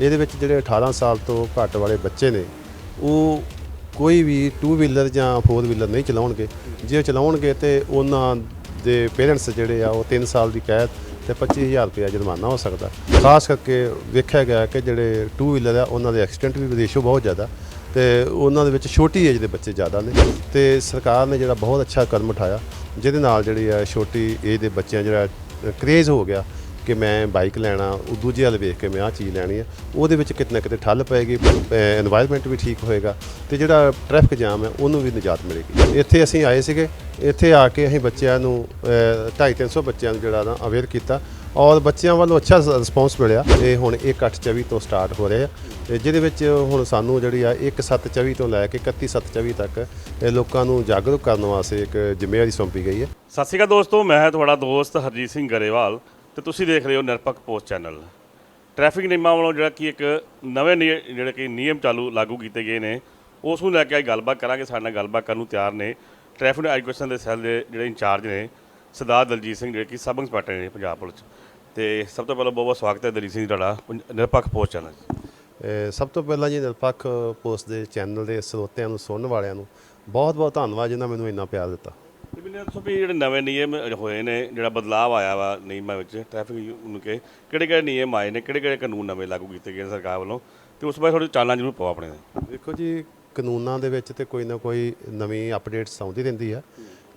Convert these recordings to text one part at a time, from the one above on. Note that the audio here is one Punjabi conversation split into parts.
ਇਹਦੇ ਵਿੱਚ ਜਿਹੜੇ 18 ਸਾਲ ਤੋਂ ਘੱਟ ਵਾਲੇ ਬੱਚੇ ਨੇ, ਉਹ ਕੋਈ ਵੀ ਟੂ ਵੀਲਰ ਜਾਂ ਫੋਰ ਵੀਲਰ ਨਹੀਂ ਚਲਾਉਣਗੇ। ਜੇ ਉਹ ਚਲਾਉਣਗੇ ਤੇ ਉਹਨਾਂ ਦੇ ਪੇਰੈਂਟਸ ਜਿਹੜੇ ਆ, ਉਹ 3 ਸਾਲ ਦੀ ਕੈਦ ਤੇ 25000 ਰੁਪਏ ਜੁਰਮਾਨਾ ਹੋ ਸਕਦਾ। ਖਾਸ ਕਰਕੇ ਵੇਖਿਆ ਗਿਆ ਕਿ ਜਿਹੜੇ ਟੂ ਵੀਲਰ ਆ, ਉਹਨਾਂ ਦੇ ਐਕਸੀਡੈਂਟ ਵੀ ਵਿਦੇਸ਼ੋਂ ਬਹੁਤ ਜ਼ਿਆਦਾ ਤੇ ਉਹਨਾਂ ਦੇ ਵਿੱਚ ਛੋਟੀ ਏਜ ਦੇ ਬੱਚੇ ਜ਼ਿਆਦਾ ਨੇ ਤੇ ਸਰਕਾਰ ਨੇ ਜਿਹੜਾ ਬਹੁਤ ਅੱਛਾ ਕਦਮ ਉਠਾਇਆ, ਜਿਹਦੇ ਨਾਲ ਜਿਹੜੀ ਆ ਛੋਟੀ ਏਜ ਦੇ ਬੱਚਿਆਂ ਜਿਹੜਾ ਕਰੇਜ਼ ਹੋ ਗਿਆ ਕਿ ਮੈਂ ਬਾਈਕ ਲੈਣਾ, ਉਹ ਦੂਜੇ ਵਾਲ ਵੇਖ ਕੇ ਮੈਂ ਆ ਚੀਜ਼ ਲੈਣੀ ਆ, ਉਹਦੇ ਵਿੱਚ ਕਿਤਨਾ ਕਿਤੇ ਠੱਲ ਪਏਗੀ এনवायरमेंट ਵੀ ਠੀਕ ਹੋਏਗਾ ਤੇ ਜਿਹੜਾ ਟ੍ਰੈਫਿਕ ਜਾਮ ਹੈ, ਉਹਨੂੰ ਵੀ ਨਿਜਾਤ ਮਿਲੇਗੀ। ਇੱਥੇ ਅਸੀਂ ਆਏ ਸੀਗੇ, ਇੱਥੇ ਆ ਕੇ ਅਸੀਂ ਬੱਚਿਆਂ ਨੂੰ 250 ਬੱਚਿਆਂ ਨੂੰ ਜਿਹੜਾ ਨਾ ਅਵੇਅਰ ਕੀਤਾ ਔਰ ਬੱਚਿਆਂ ਵੱਲੋਂ ਅੱਛਾ ਰਿਸਪੌਂਸ ਮਿਲਿਆ। ਇਹ ਹੁਣ 1824 ਤੋਂ ਸਟਾਰਟ ਹੋ ਰਿਹਾ ਹੈ ਜਿਹਦੇ ਵਿੱਚ ਹੁਣ ਸਾਨੂੰ ਜਿਹੜੀ ਆ 1724 ਤੋਂ ਲੈ ਕੇ 3124 ਤੱਕ ਲੋਕਾਂ ਨੂੰ ਜਾਗਰੂਕ ਕਰਨ ਵਾਸਤੇ ਇੱਕ ਜ਼ਿੰਮੇਵਾਰੀ ਸੌਂਪੀ ਗਈ ਹੈ। ਸਤਿ ਸ਼੍ਰੀ ਅਕਾਲ ਦੋਸਤੋ, ਮੈਂ ਤੁਹਾਡਾ ਦੋਸਤ ਹਰਜੀਤ ਸਿੰਘ ਗਰੇਵਾਲ। ਤੇ ਤੁਸੀਂ ਦੇਖ ਰਹੇ ਹੋ ਨਿਰਪੱਖ ਪੋਸਟ ਚੈਨਲ ਟ੍ਰੈਫਿਕ ਨਿਯਮਾਂ ਵੱਲੋਂ ਜਿਹੜਾ ਕਿ ਇੱਕ ਨਵੇਂ ਨਿਯ- ਜਿਹੜੇ ਕਿ ਨਿਯਮ ਚਾਲੂ, ਲਾਗੂ ਕੀਤੇ ਗਏ ਨੇ, ਉਸ ਨੂੰ ਲੈ ਕੇ ਅੱਜ ਗੱਲਬਾਤ ਕਰਾਂਗੇ ਸਾਡੇ ਨਾਲ ਗੱਲਬਾਤ ਕਰਨ ਨੂੰ ਤਿਆਰ ਨੇ ਟ੍ਰੈਫਿਕ ਐਜੂਕੇਸ਼ਨ ਦੇ ਸੈੱਲ ਦੇ ਜਿਹੜੇ ਇੰਚਾਰਜ ਨੇ, ਸਰਦਾਰ ਦਲਜੀਤ ਸਿੰਘ, ਜਿਹੜੇ ਕਿ ਸਬ ਇੰਸਪੈਕਟਰ ਨੇ ਪੰਜਾਬ ਪੁਲਿਸ 'ਚ। ਤੇ ਸਭ ਤੋਂ ਪਹਿਲਾਂ ਬਹੁਤ ਬਹੁਤ ਸਵਾਗਤ ਹੈ ਦਲਜੀਤ ਸਿੰਘ ਜੀ ਤੁਹਾਡਾ ਨਿਰਪੱਖ ਪੋਸਟ ਚੈਨਲ 'ਚ। ਸਭ ਤੋਂ ਪਹਿਲਾਂ ਜੀ ਨਿਰਪੱਖ ਪੋਸਟ ਦੇ ਚੈਨਲ ਦੇ ਸਰੋਤਿਆਂ ਨੂੰ, ਸੁਣਨ ਵਾਲਿਆਂ ਨੂੰ ਬਹੁਤ ਬਹੁਤ ਧੰਨਵਾਦ ਜਿਨ੍ਹਾਂ ਮੈਨੂੰ ਇੰਨਾ ਪਿਆਰ ਦਿੱਤਾ ਤੇ ਮੈਨੂੰ ਦੱਸੋ ਵੀ ਜਿਹੜੇ ਨਵੇਂ ਨਿਯਮ ਹੋਏ ਨੇ, ਜਿਹੜਾ ਬਦਲਾਅ ਆਇਆ ਵਾ ਨਿਯਮਾਂ ਵਿੱਚ ਟ੍ਰੈਫਿਕ ਨੂੰ ਕੇ ਕਿਹੜੇ ਕਿਹੜੇ ਨਿਯਮ ਆਏ ਨੇ ਕਿਹੜੇ ਕਿਹੜੇ ਕਾਨੂੰਨ ਨਵੇਂ ਲਾਗੂ ਕੀਤੇ ਗਏ ਨੇ ਸਰਕਾਰ ਵੱਲੋਂ? ਤੇ ਉਸ ਬਾਰੇ ਥੋੜੀ ਚਾਲਾਂ ਜ਼ਰੂਰ ਪਾਓ ਆਪਣੇ ਦੇਖੋ ਜੀ, ਕਾਨੂੰਨਾਂ ਦੇ ਵਿੱਚ ਤੇ ਕੋਈ ਨਾ ਕੋਈ ਨਵੀਂ ਅਪਡੇਟਸ ਆਉਂਦੀ ਰਹਿੰਦੀ ਆ।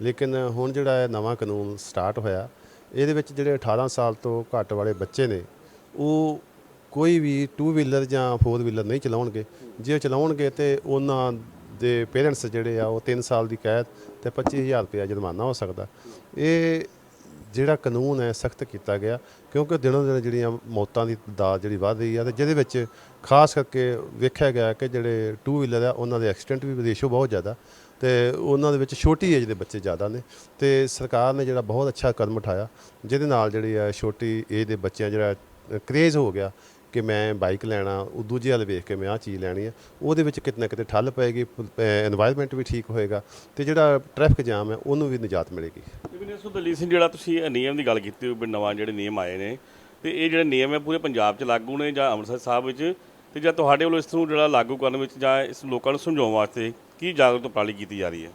ਲੇਕਿਨ ਹੁਣ ਜਿਹੜਾ ਹੈ ਨਵਾਂ ਕਾਨੂੰਨ ਸਟਾਰਟ ਹੋਇਆ, ਇਹਦੇ ਵਿੱਚ ਜਿਹੜੇ 18 ਸਾਲ ਤੋਂ ਘੱਟ ਵਾਲੇ ਬੱਚੇ ਨੇ, ਉਹ ਕੋਈ ਵੀ ਟੂ ਵੀਲਰ ਜਾਂ ਫੋਰ ਵੀਲਰ ਨਹੀਂ ਚਲਾਉਣਗੇ। ਜੇ ਉਹ ਚਲਾਉਣਗੇ ਤੇ ਉਹਨਾਂ ਦੇ ਪੇਰੈਂਟਸ ਜਿਹੜੇ ਆ, ਉਹ 3 ਸਾਲ ਦੀ ਕੈਦ ਤੇ 25000 ਰੁਪਏ ਜੁਰਮਾਨਾ ਹੋ ਸਕਦਾ। ਇਹ ਜਿਹੜਾ ਕਾਨੂੰਨ ਹੈ, ਸਖਤ ਕੀਤਾ ਗਿਆ ਕਿਉਂਕਿ ਦਿਨੋਂ ਦਿਨ ਜਿਹੜੀਆਂ ਮੌਤਾਂ ਦੀ ਤਾਦਾਦ ਜਿਹੜੀ ਵੱਧ ਰਹੀ ਆ ਤੇ ਜਿਹਦੇ ਵਿੱਚ ਖਾਸ ਕਰਕੇ ਵੇਖਿਆ ਗਿਆ ਕਿ ਜਿਹੜੇ ਟੂ ਵੀਲਰ ਆ, ਉਹਨਾਂ ਦੇ ਐਕਸੀਡੈਂਟ ਵੀ ਰੇਸ਼ੋ ਬਹੁਤ ਜ਼ਿਆਦਾ ਤੇ ਉਹਨਾਂ ਦੇ ਵਿੱਚ ਛੋਟੀ ਏਜ ਦੇ ਬੱਚੇ ਜ਼ਿਆਦਾ ਨੇ ਤੇ ਸਰਕਾਰ ਨੇ ਜਿਹੜਾ ਬਹੁਤ ਅੱਛਾ ਕਦਮ ਉਠਾਇਆ ਜਿਹਦੇ ਨਾਲ ਜਿਹੜੀ ਆ ਛੋਟੀ ਏਜ ਦੇ ਬੱਚਿਆਂ ਜਿਹੜਾ ਕਰੇਜ਼ ਹੋ ਗਿਆ ਕਿ ਮੈਂ ਬਾਈਕ ਲੈਣਾ, ਉਹ ਦੂਜੇ ਵਾਲੇ ਵੇਖ ਕੇ ਮੈਂ ਆਹ ਚੀਜ਼ ਲੈਣੀ ਹੈ ਉਹਦੇ ਵਿੱਚ ਕਿਤੇ ਨਾ ਕਿਤੇ ਠੱਲ ਪਏਗੀ এনवायरमेंट ਵੀ ਠੀਕ ਹੋਏਗਾ, ਤੇ ਜਿਹੜਾ ਟ੍ਰੈਫਿਕ ਜਾਮ ਹੈ, ਉਹਨੂੰ ਵੀ ਨਿਜਾਤ ਮਿਲੇਗੀ। ਜਿਵੇਂ ਇਸ ਦਲੀਪ ਸਿੰਘ, ਜਿਹੜਾ ਤੁਸੀਂ ਨਿਯਮ ਦੀ ਗੱਲ ਕੀਤੀ ਹੋ ਨਵਾਂ ਜਿਹੜੇ ਨਿਯਮ ਆਏ ਨੇ, ਤੇ ਇਹ ਜਿਹੜੇ ਨਿਯਮ ਹੈ, ਪੂਰੇ ਪੰਜਾਬ 'ਚ ਲਾਗੂ ਨੇ ਜਾਂ ਅੰਮ੍ਰਿਤਸਰ ਸਾਹਿਬ ਵਿੱਚ, ਤੇ ਜਾਂ ਤੁਹਾਡੇ ਵੱਲੋਂ ਇਸ ਨੂੰ ਜਿਹੜਾ ਲਾਗੂ ਕਰਨ ਵਿੱਚ ਜਾਂ ਇਸ ਲੋਕਾਂ ਨੂੰ ਸਮਝਾਉਣ ਵਾਸਤੇ ਕੀ ਜਾਗਰੂਕਤਾ ਪ੍ਰਾਲੀ ਕੀਤੀ ਜਾ ਰਹੀ ਹੈ?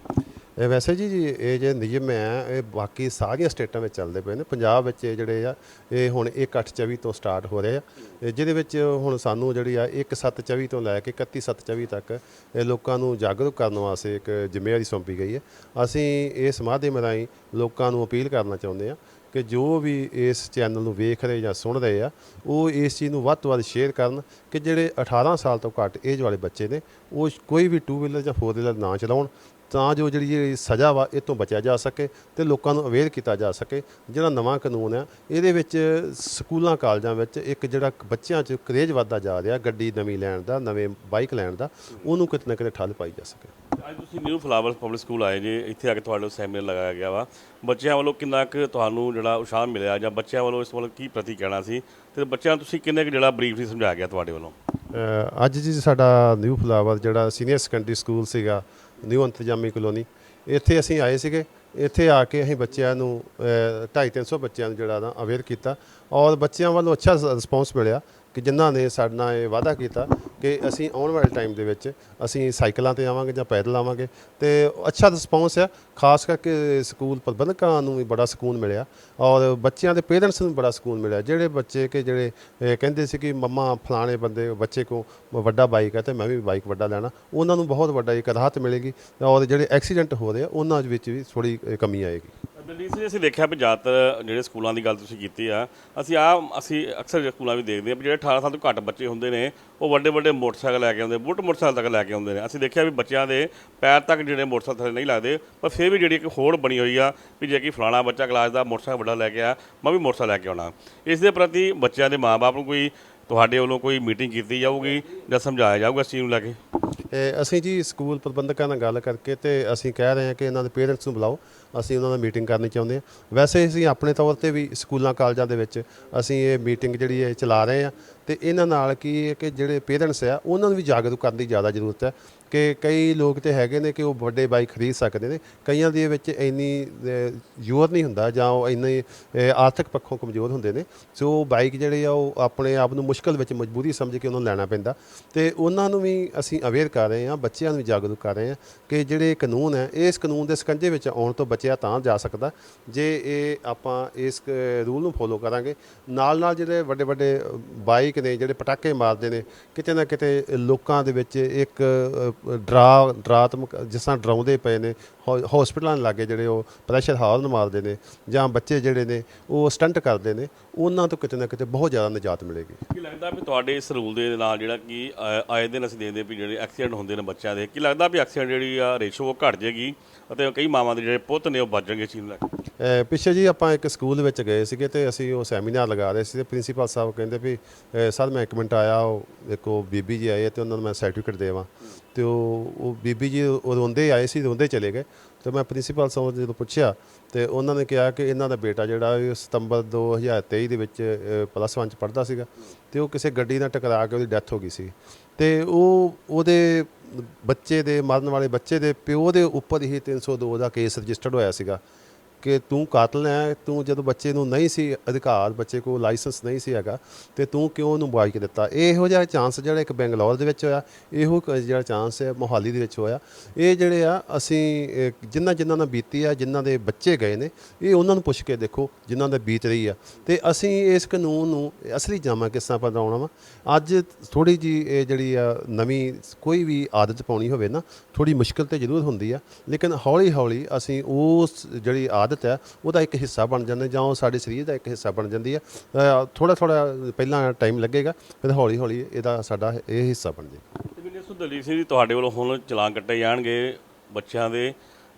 ਇਹ ਵੈਸੇ ਜੀ ਜੀ ਇਹ ਜੇ ਨਿਯਮ ਹੈ, ਇਹ ਬਾਕੀ ਸਾਰੀਆਂ ਸਟੇਟਾਂ ਵਿੱਚ ਚੱਲਦੇ ਪਏ ਨੇ। ਪੰਜਾਬ ਵਿੱਚ ਇਹ ਜਿਹੜੇ ਆ, ਇਹ ਹੁਣ 1/8/24 ਤੋਂ ਸਟਾਰਟ ਹੋ ਰਹੇ ਆ। ਇਹ ਜਿਹਦੇ ਵਿੱਚ ਹੁਣ ਸਾਨੂੰ ਜਿਹੜੀ ਆ 1/7/24 ਤੋਂ ਲੈ ਕੇ 31/7/24 ਤੱਕ ਇਹ ਲੋਕਾਂ ਨੂੰ ਜਾਗਰੂਕ ਕਰਨ ਵਾਸਤੇ ਇੱਕ ਜ਼ਿੰਮੇਵਾਰੀ ਸੌਂਪੀ ਗਈ ਹੈ। ਅਸੀਂ ਇਸ ਮਾਧਿਅਮ ਰਾਹੀਂ ਲੋਕਾਂ ਨੂੰ ਅਪੀਲ ਕਰਨਾ ਚਾਹੁੰਦੇ ਆ ਕਿ ਜੋ ਵੀ ਇਸ ਚੈਨਲ ਨੂੰ ਵੇਖ ਰਹੇ ਜਾਂ ਸੁਣ ਰਹੇ ਆ, ਉਹ ਇਸ ਚੀਜ਼ ਨੂੰ ਵੱਧ ਤੋਂ ਵੱਧ ਸ਼ੇਅਰ ਕਰਨ ਕਿ ਜਿਹੜੇ 18 ਸਾਲ ਤੋਂ ਘੱਟ ਏਜ ਵਾਲੇ ਬੱਚੇ ਨੇ, ਉਹ ਕੋਈ ਵੀ ਟੂ ਵੀਲਰ ਜਾਂ ਫੋਰ ਵੀਲਰ ਨਾ ਚਲਾਉਣ। ਤਾਂ ਜੋ ਜਿਹੜੀ ਇਹ ਸਜ਼ਾ ਵਾ ਇਹ ਤੋਂ ਬਚਿਆ ਜਾ ਸਕੇ ਤੇ ਲੋਕਾਂ ਨੂੰ ਅਵੇਅਰ ਕੀਤਾ ਜਾ ਸਕੇ। ਜਿਹੜਾ ਨਵਾਂ ਕਾਨੂੰਨ ਆ ਇਹਦੇ ਵਿੱਚ ਸਕੂਲਾਂ ਕਾਲਜਾਂ ਵਿੱਚ ਇੱਕ ਜਿਹੜਾ ਬੱਚਿਆਂ 'ਚ ਕਰੇਜ ਵੱਧਦਾ ਜਾ ਰਿਹਾ ਗੱਡੀ ਨਵੀਂ ਲੈਣ ਦਾ ਨਵੇਂ ਬਾਈਕ ਲੈਣ ਦਾ ਉਹਨੂੰ ਕਿਤੇ ਨਾ ਕਿਤੇ ਠੱਲ ਪਾਈ ਜਾ ਸਕੇ। ਅੱਜ ਤੁਸੀਂ ਨਿਊ ਫਲਾਵਰਸ ਪਬਲਿਕ ਸਕੂਲ ਆਏ ਜੇ ਇੱਥੇ ਆ ਕੇ ਤੁਹਾਡੇ ਸੈਮੀਨਾਰ ਲਗਾਇਆ ਗਿਆ ਵਾ। ਬੱਚਿਆਂ ਵੱਲੋਂ ਕਿੰਨਾ ਕੁ ਤੁਹਾਨੂੰ ਜਿਹੜਾ ਉਤਸ਼ਾਹ ਮਿਲਿਆ ਜਾਂ ਬੱਚਿਆਂ ਵੱਲੋਂ ਇਸ ਵੱਲ ਕੀ ਪ੍ਰਤੀ ਕਹਿਣਾ ਸੀ? ਤੇ ਬੱਚਿਆਂ ਨੂੰ ਤੁਸੀਂ ਕਿੰਨੇ ਕੁ ਜਿਹੜਾ ਬਰੀਫਲੀ ਸਮਝਾਇਆ ਗਿਆ ਤੁਹਾਡੇ ਵੱਲੋਂ? ਅੱਜ ਜੀ ਸਾਡਾ ਨਿਊ ਫਲਾਵਰ ਜਿਹੜਾ ਸੀਨੀਅਰ ਸੈਕੰਡਰੀ ਸਕੂਲ ਸੀਗਾ ਨਿਊ ਅੰਤਜ਼ਾਮੀ ਕਲੋਨੀ। ਇੱਥੇ ਅਸੀਂ ਆਏ ਸੀਗੇ। ਇੱਥੇ ਆ ਕੇ ਅਸੀਂ ਬੱਚਿਆਂ ਨੂੰ 250 ਬੱਚਿਆਂ ਨੂੰ ਜਿਹੜਾ ਨਾ ਅਵੇਅਰ ਕੀਤਾ ਔਰ ਬੱਚਿਆਂ ਵੱਲੋਂ ਅੱਛਾ ਰਿਸਪੌਂਸ ਮਿਲਿਆ। ਕਿ ਜਿਨ੍ਹਾਂ ਨੇ ਸਾਡੇ ਨਾਲ ਇਹ ਵਾਅਦਾ ਕੀਤਾ ਕਿ ਅਸੀਂ ਆਉਣ ਵਾਲੇ ਟਾਈਮ ਦੇ ਵਿੱਚ ਅਸੀਂ ਸਾਈਕਲਾਂ ਤੇ ਆਵਾਂਗੇ ਜਾਂ ਪੈਦਲ ਆਵਾਂਗੇ ਤੇ ਅੱਛਾ ਰਿਸਪੌਂਸ ਆ, ਖਾਸ ਕਰਕੇ ਸਕੂਲ ਪ੍ਰਬੰਧਕਾਂ ਨੂੰ ਵੀ ਬੜਾ ਸਕੂਨ ਮਿਲਿਆ ਔਰ ਬੱਚਿਆਂ ਦੇ ਪੇਰੈਂਟਸ ਨੂੰ ਬੜਾ ਸਕੂਨ ਮਿਲਿਆ। ਜਿਹੜੇ ਬੱਚੇ ਕਿ ਜਿਹੜੇ ਕਹਿੰਦੇ ਸੀ ਕਿ ਮੰਮਾ ਫਲਾਣੇ ਬੰਦੇ ਬੱਚੇ ਕੋ ਵੱਡਾ ਬਾਈਕ ਹੈ ਤੇ ਮੈਂ ਵੀ ਬਾਈਕ ਵੱਡਾ ਲੈਣਾ, ਉਹਨਾਂ ਨੂੰ ਬਹੁਤ ਵੱਡਾ ਇੱਕ ਰਾਹਤ ਮਿਲੇਗੀ ਔਰ ਜਿਹੜੇ ਐਕਸੀਡੈਂਟ ਹੋ ਰਹੇ ਆ, ਉਹਨਾਂ ਵਿੱਚ ਵੀ ਥੋੜੀ ਕਮੀ ਆਏਗੀ। ਦਲੀਪ ਸਿੰਘ ਅਸੀਂ ਦੇਖਿਆ ਵੀ ਜ਼ਿਆਦਾਤਰ ਜਿਹੜੇ ਸਕੂਲਾਂ ਦੀ ਗੱਲ ਤੁਸੀਂ ਕੀਤੀ ਆ, ਅਸੀਂ ਆ, ਅਸੀਂ ਅਕਸਰ ਸਕੂਲਾਂ ਵਿੱਚ ਦੇਖਦੇ ਆ ਵੀ ਜਿਹੜੇ 18 ਸਾਲ ਤੋਂ ਘੱਟ ਬੱਚੇ ਹੁੰਦੇ ਨੇ, ਉਹ ਵੱਡੇ ਵੱਡੇ ਮੋਟਰਸਾਈਕਲ ਲੈ ਕੇ ਆਉਂਦੇ ਬੁੱਟ ਮੋਟਰਸਾਈਕਲ ਤੱਕ ਲੈ ਕੇ ਆਉਂਦੇ ਨੇ। ਅਸੀਂ ਦੇਖਿਆ ਵੀ ਬੱਚਿਆਂ ਦੇ ਪੈਰ ਤੱਕ ਜਿਹੜੇ ਮੋਟਰਸਾਈਕਲ ਥੱਲੇ ਨਹੀਂ ਲੱਗਦੇ, ਪਰ ਫਿਰ ਵੀ ਜਿਹੜੀ ਇੱਕ ਹੋੜ ਬਣੀ ਹੋਈ ਆ, ਵੀ ਜੇ ਕਿ ਫਲਾਣਾ ਬੱਚਾ ਕਲਾਸ ਦਾ ਮੋਟਰਸਾਈਕਲ ਵੱਡਾ ਲੈ ਕੇ ਆ, ਮੈਂ ਵੀ ਮੋਟਰਸਾਈਕਲ ਲੈ ਕੇ ਆਉਣਾ। ਇਸ ਦੇ ਪ੍ਰਤੀ ਬੱਚਿਆਂ ਦੇ ਮਾਪੇ ਨੂੰ ਕੋਈ ਤੁਹਾਡੇ ਵੱਲੋਂ ਕੋਈ ਮੀਟਿੰਗ ਕੀਤੀ ਜਾਊਗੀ ਜਾਂ ਸਮਝਾਇਆ ਜਾਊਗਾ ਇਸ ਚੀਜ਼ ਨੂੰ ਲੈ ਕੇ? ਇਹ ਅਸੀਂ ਜੀ ਸਕੂਲ ਪ੍ਰਬੰਧਕਾਂ ਨਾਲ ਗੱਲ ਕਰਕੇ ਤੇ ਅਸੀਂ ਕਹਿ ਰਹੇ ਹਾਂ ਕਿ ਇਹਨਾਂ ਦੇ ਪੇਰੈਂਟਸ ਨੂੰ ਬੁਲਾਓ। ਅਸੀਂ ਉਹਨਾਂ ਨਾਲ ਮੀਟਿੰਗ ਕਰਨੀ ਚਾਹੁੰਦੇ ਹਾਂ। ਵੈਸੇ ਅਸੀਂ ਆਪਣੇ ਤੌਰ ਤੇ ਵੀ ਸਕੂਲਾਂ, ਕਾਲਜਾਂ ਦੇ ਵਿੱਚ ਅਸੀਂ ਇਹ ਮੀਟਿੰਗ ਜਿਹੜੀ ਹੈ ਚਲਾ ਰਹੇ ਹਾਂ ਤੇ ਇਹਨਾਂ ਨਾਲ ਕੀ ਹੈ ਕਿ ਜਿਹੜੇ ਪੇਰੈਂਟਸ ਆ, ਉਹਨਾਂ ਨੂੰ ਵੀ ਜਾਗਰੂਕ ਕਰਨ ਦੀ ਜ਼ਿਆਦਾ ਜ਼ਰੂਰਤ ਹੈ। ਕਿ ਕਈ ਲੋਕ ਤੇ ਹੈਗੇ ਨੇ ਕਿ ਉਹ ਵੱਡੇ ਬਾਈਕ ਖਰੀਦ ਸਕਦੇ ਨੇ। ਕਈਆਂ ਦੇ ਵਿੱਚ ਇੰਨੀ ਅਹ, ਜ਼ੋਰ ਨਹੀਂ ਹੁੰਦਾ ਜਾਂ ਉਹ ਇੰਨੇ ਆਰਥਿਕ ਪੱਖੋਂ ਕਮਜ਼ੋਰ ਹੁੰਦੇ ਨੇ। ਸੋ ਉਹ ਬਾਈਕ ਜਿਹੜੇ ਆ ਉਹ ਆਪਣੇ ਆਪ ਨੂੰ ਮੁਸ਼ਕਲ ਵਿੱਚ ਮਜਬੂਰੀ ਸਮਝ ਕੇ ਉਹਨਾਂ ਨੂੰ ਲੈਣਾ ਪੈਂਦਾ। ਤੇ ਉਹਨਾਂ ਨੂੰ ਵੀ ਅਸੀਂ ਅਵੇਅਰ ਕਰ ਰਹੇ ਹਾਂ ਬੱਚਿਆਂ ਨੂੰ ਵੀ ਜਾਗਰੂਕ ਕਰ ਰਹੇ ਹਾਂ ਕਿ ਜਿਹੜੇ ਕਾਨੂੰਨ ਹੈ ਇਸ ਕਾਨੂੰਨ ਦੇ ਸਕੰਜੇ ਵਿੱਚ ਆਉਣ ਤੋਂ ਬਚਿਆ ਤਾਂ ਜਾ ਸਕਦਾ। ਜੇ ਇਹ ਆਪਾਂ ਇਸ ਰੂਲ ਨੂੰ ਫੋਲੋ ਕਰਾਂਗੇ ਨਾਲ ਨਾਲ ਜਿਹੜੇ ਵੱਡੇ ਵੱਡੇ ਬਾਈਕ ਨੇ ਜਿਹੜੇ ਪਟਾਕੇ ਮਾਰਦੇ ਨੇ ਕਿਤੇ ਨਾ ਕਿਤੇ ਲੋਕਾਂ ਦੇ ਵਿੱਚ ਇੱਕ ਡਰਾ ਡਰਾਤਮਕ ਜਿਸ ਤਰ੍ਹਾਂ ਡਰਾਉਂਦੇ ਪਏ ਨੇ ਹੌ- ਹਸਪੀਟਲਾਂ ਲਾਗੇ ਜਿਹੜੇ ਉਹ ਪ੍ਰੈਸ਼ਰ ਹਾਰਨ ਮਾਰਦੇ ਨੇ ਜਾਂ ਬੱਚੇ ਜਿਹੜੇ ਨੇ ਉਹ ਸਟੰਟ ਕਰਦੇ ਨੇ ਉਹਨਾਂ ਤੋਂ ਕਿਤੇ ਨਾ ਕਿਤੇ ਬਹੁਤ ਜ਼ਿਆਦਾ ਨਿਜਾਤ ਮਿਲੇਗੀ। ਕੀ ਲੱਗਦਾ ਵੀ ਤੁਹਾਡੇ ਇਸ ਰੂਲ ਦੇ ਨਾਲ ਜਿਹੜਾ ਕਿ ਅ, ਆਏ ਦਿਨ ਅਸੀਂ ਦੇਖਦੇ ਵੀ ਜਿਹੜੇ ਐਕਸੀਡੈਂਟ ਹੁੰਦੇ ਨੇ ਬੱਚਿਆਂ ਦੇ ਕੀ ਲੱਗਦਾ ਵੀ ਐਕਸੀਡੈਂਟ ਜਿਹੜੀ ਆ ਰੇਸ਼ੋ ਉਹ ਘਟ ਜਾਏਗੀ ਅਤੇ ਕਈ ਮਾਵਾਂ ਦੇ ਜਿਹੜੇ ਪੁੱਤ ਨੇ ਉਹ ਬਚ ਜਾਣਗੇ ਇਸ ਚੀਜ਼ ਨੂੰ ਲੈ ਕੇ? ਪਿੱਛੇ ਜੀ ਆਪਾਂ ਇੱਕ ਸਕੂਲ ਵਿੱਚ ਗਏ ਸੀਗੇ ਤੇ ਅਸੀਂ ਉਹ ਸੈਮੀਨਾਰ ਲਗਾ ਰਹੇ ਸੀ ਤੇ ਪ੍ਰਿੰਸੀਪਲ ਸਾਹਿਬ ਕਹਿੰਦੇ ਵੀ ਸਰ ਮੈਂ ਇੱਕ ਮਿੰਟ ਆਇਆ, ਉਹ ਇੱਕ ਉਹ ਬੀਬੀ ਜੀ ਆਏ ਤੇ ਉਹਨਾਂ ਨੂੰ ਮੈਂ ਸਰਟੀਫਿਕੇਟ ਦੇਵਾਂ। ਤੇ ਉਹ ਉਹ ਬੀਬੀ ਜੀ ਉਹ ਰੋਂਦੇ ਆਏ ਸੀ, ਰੋਂਦੇ ਚਲੇ ਗਏ। ਤੇ ਮੈਂ ਪ੍ਰਿੰਸੀਪਲ ਸਾਹਿਬ ਜਦੋਂ ਪੁੱਛਿਆ ਤੇ ਉਹਨਾਂ ਨੇ ਕਿਹਾ ਕਿ ਇਹਨਾਂ ਦਾ ਬੇਟਾ ਜਿਹੜਾ ਇਹ ਸਤੰਬਰ 2023 ਦੇ ਵਿੱਚ ਪਲੱਸ 1 ਚ ਪੜ੍ਹਦਾ ਸੀਗਾ ਤੇ ਉਹ ਕਿਸੇ ਗੱਡੀ ਨਾਲ ਟਕਰਾ ਕੇ ਉਹਦੀ ਡੈਥ ਹੋ ਗਈ ਸੀ। ਤੇ ਉਹ, ਉਹਦੇ ਬੱਚੇ ਦੇ, ਮਰਨ ਵਾਲੇ ਬੱਚੇ ਦੇ ਪਿਓ ਦੇ ਉੱਪਰ ਹੀ 302 ਦਾ ਕੇਸ ਰਜਿਸਟਰਡ ਹੋਇਆ ਸੀਗਾ। ਕਿ ਤੂੰ ਕਾਤਲ ਹੈ ਤੂੰ ਜਦੋਂ ਬੱਚੇ ਨੂੰ ਨਹੀਂ ਸੀ ਅਧਿਕਾਰ ਬੱਚੇ ਕੋਲ ਲਾਇਸੈਂਸ ਨਹੀਂ ਸੀ ਹੈਗਾ ਤੇ ਤੂੰ ਕਿਉਂ ਉਹਨੂੰ ਬਾਈਕ ਦਿੱਤਾ? ਇਹੋ ਜਿਹਾ ਚਾਂਸ ਜਿਹੜਾ ਇੱਕ ਬੈਂਗਲੌਰ ਦੇ ਵਿੱਚ ਹੋਇਆ ਇਹੋ ਜਿਹੜਾ ਚਾਂਸ ਹੈ ਮੋਹਾਲੀ ਦੇ ਵਿੱਚ ਹੋਇਆ। ਇਹ ਜਿਹੜੇ ਆ ਅਸੀਂ ਅਹ, ਜਿਨ੍ਹਾਂ ਜਿਨ੍ਹਾਂ ਨਾਲ ਬੀਤੀ ਆ ਜਿਨ੍ਹਾਂ ਦੇ ਬੱਚੇ ਗਏ ਨੇ ਇਹ ਉਹਨਾਂ ਨੂੰ ਪੁੱਛ ਕੇ ਦੇਖੋ ਜਿਨ੍ਹਾਂ ਦਾ ਬੀਤ ਰਹੀ ਆ। ਤੇ ਅਸੀਂ ਇਸ ਕਾਨੂੰਨ ਨੂੰ ਅਸਲੀ ਜਾਮਾ ਕਿਸ ਤਰ੍ਹਾਂ ਬਣਾਉਣਾ ਵਾ? ਅੱਜ ਥੋੜੀ ਜੀ ਇਹ ਜਿਹੜੀ ਆ ਨਵੀਂ ਕੋਈ ਵੀ ਆਦਤ ਪਾਉਣੀ ਹੋਵੇ ਨਾ ਥੋੜੀ ਮੁਸ਼ਕਲ ਤੇ ਜ਼ਰੂਰ ਹੁੰਦੀ ਆ ਲੇਕਿਨ ਹੌਲੀ ਹੌਲੀ ਅਸੀਂ ਉਸ ਜਿਹੜੀ ਆਦਤ ਹੈ, ਉਹਦਾ ਇੱਕ ਹਿੱਸਾ ਬਣ ਜਾਂਦੇ ਜਾਂ ਉਹ ਸਾਡੇ ਸਰੀਰ ਦਾ ਇੱਕ ਹਿੱਸਾ ਬਣ ਜਾਂਦੀ ਹੈ। ਥੋੜਾ ਥੋੜਾ ਪਹਿਲਾਂ ਟਾਈਮ ਲੱਗੇਗਾ, ਫਿਰ ਹੌਲੀ ਹੌਲੀ ਇਹਦਾ ਸਾਡਾ ਇਹ ਹਿੱਸਾ ਬਣ ਜਾਏਗਾ। ਤੇ ਮੈਨੂੰ ਇਸ ਸਿੰਘ ਜੀ, ਤੁਹਾਡੇ ਵੱਲੋਂ ਹੁਣ ਚਲਾਨ ਕੱਟੇ ਜਾਣਗੇ ਬੱਚਿਆਂ ਦੇ,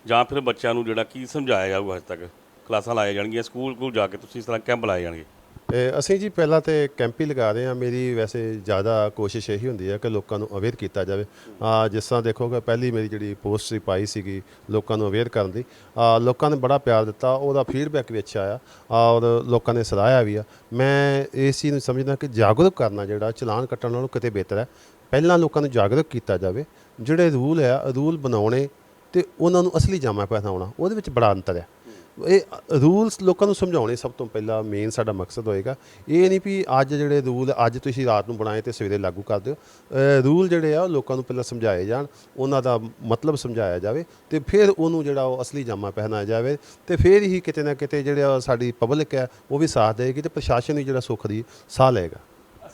ਜਾਂ ਫਿਰ ਬੱਚਿਆਂ ਨੂੰ ਜਿਹੜਾ ਕੀ ਸਮਝਾਇਆ ਜਾਊਗਾ ਅੱਜ ਤੱਕ? ਕਲਾਸਾਂ ਲਾਏ ਜਾਣਗੀਆਂ ਸਕੂਲ ਕੋਲ ਜਾ ਕੇ ਤੁਸੀਂ ਇਸ ਤਰ੍ਹਾਂ ਕੈਂਪ ਲਾਏ ਜਾਣਗੇ। ਅਸੀਂ ਜੀ ਪਹਿਲਾਂ ਤੇ ਕੈਂਪ ਹੀ ਲਗਾ ਰਹੇ ਹਾਂ। ਮੇਰੀ ਵੈਸੇ ਜ਼ਿਆਦਾ ਕੋਸ਼ਿਸ਼ ਇਹੀ ਹੁੰਦੀ ਹੈ ਕਿ ਲੋਕਾਂ ਨੂੰ ਅਵੇਅਰ ਕੀਤਾ ਜਾਵੇ। ਆ, ਜਿਸ ਤਰ੍ਹਾਂ ਦੇਖੋਗੇ ਪਹਿਲੀ ਮੇਰੀ ਜਿਹੜੀ ਪੋਸਟ ਸੀ, ਪਾਈ ਸੀਗੀ ਲੋਕਾਂ ਨੂੰ ਅਵੇਅਰ ਕਰਨ ਦੀ, ਆ, ਲੋਕਾਂ ਨੇ ਬੜਾ ਪਿਆਰ ਦਿੱਤਾ, ਉਹਦਾ ਫੀਡਬੈਕ ਵੀ ਅੱਛਾ ਆਇਆ ਔਰ ਲੋਕਾਂ ਨੇ ਸਰਾਹਿਆ ਵੀ ਆ। ਮੈਂ ਇਸ ਚੀਜ਼ ਨੂੰ ਸਮਝਦਾ ਕਿ ਜਾਗਰੂਕ ਕਰਨਾ ਜਿਹੜਾ ਚਲਾਨ ਕੱਟਣ ਨਾਲੋਂ ਕਿਤੇ ਬਿਹਤਰ ਹੈ। ਪਹਿਲਾਂ ਲੋਕਾਂ ਨੂੰ ਜਾਗਰੂਕ ਕੀਤਾ ਜਾਵੇ। ਜਿਹੜੇ ਰੂਲ ਆ ਰੂਲ ਬਣਾਉਣੇ ਤੇ ਉਹਨਾਂ ਨੂੰ ਅਸਲੀ ਜਾਮਾ ਪਹਿਨਾਉਣਾ, ਉਹਦੇ ਵਿੱਚ ਬੜਾ ਅੰਤਰ ਹੈ। ਇਹ ਰੂਲਸ ਲੋਕਾਂ ਨੂੰ ਸਮਝਾਉਣੇ ਸਭ ਤੋਂ ਪਹਿਲਾਂ ਮੇਨ ਸਾਡਾ ਮਕਸਦ ਹੋਏਗਾ। ਇਹ ਨਹੀਂ ਵੀ ਅੱਜ ਜਿਹੜੇ ਰੂਲ ਅੱਜ ਤੁਸੀਂ ਰਾਤ ਨੂੰ ਬਣਾਏ ਤੇ ਸਵੇਰੇ ਲਾਗੂ ਕਰ ਦਿਓ। ਰੂਲ ਜਿਹੜੇ ਆ, ਉਹ ਲੋਕਾਂ ਨੂੰ ਪਹਿਲਾਂ ਸਮਝਾਏ ਜਾਣ, ਉਹਨਾਂ ਦਾ ਮਤਲਬ ਸਮਝਾਇਆ ਜਾਵੇ ਤੇ ਫਿਰ ਉਹਨੂੰ ਜਿਹੜਾ ਉਹ ਅਸਲੀ ਜਾਮਾ ਪਹਿਨਾਇਆ ਜਾਵੇ ਤੇ ਫਿਰ ਹੀ ਕਿਤੇ ਨਾ ਕਿਤੇ ਜਿਹੜਾ ਸਾਡੀ ਪਬਲਿਕ ਹੈ, ਉਹ ਵੀ ਸਾਥ ਦੇਗੀ ਤੇ ਪ੍ਰਸ਼ਾਸਨ ਵੀ ਜਿਹੜਾ ਸੁੱਖ ਦੀ ਸਾਹ ਲਏਗਾ।